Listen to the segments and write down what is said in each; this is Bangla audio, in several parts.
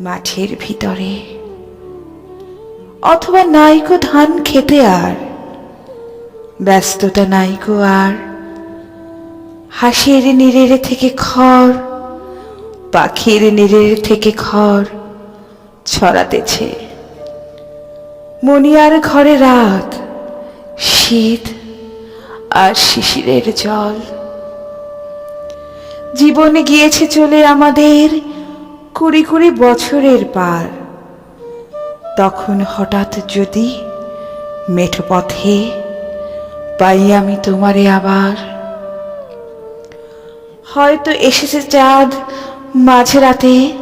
মাঠের ভিতরে। অথবা নাইকো ধান খেতে আর। ব্যস্ততা নাইকো আর। হাসির নিরের থেকে খড়, পাখির নিরের থেকে খড় ছড়াতেছে। মনিয়ার ঘরে রাত, শীত আর শিশিরের জল। জীবনে গিয়েছে চলে আমাদের কুড়ি কুড়ি বছরের পার। তখন হঠাৎ যদি মেঠো পথে পাই আমি তোমারে আবার। হয়তো এসেছে চাঁদ মাঝরাতে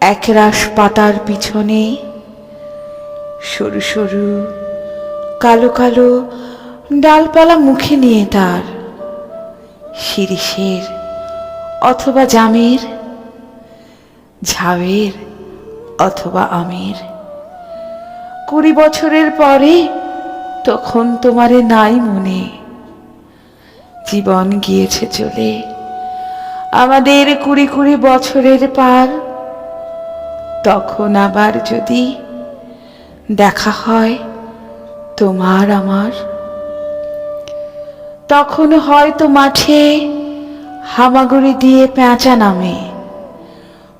একরাশ পাতার পিছনে। সরু সরু, কালো কালো ডালপালা মুখে নিয়ে তার। শিরিষের অথবা জামের ঝাবের অথবা আমের। কুড়ি বছরের পরে তখন তোমারে নাই মনে। জীবন গিয়েছে চলে। আমাদের কুড়ি কুড়ি বছরের পার। তখন আবার যদি দেখা হয় তোমার আমার। তখন হয়তো মাঠে হামাগুড়ি দিয়ে পেঁচা নামে।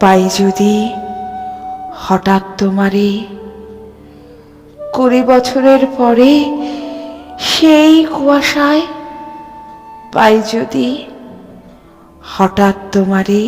পাই যদি হঠাৎ তোমারে কুড়ি বছরের পরে সেই কুয়াশায় পাই যদি হঠাৎ তোমারে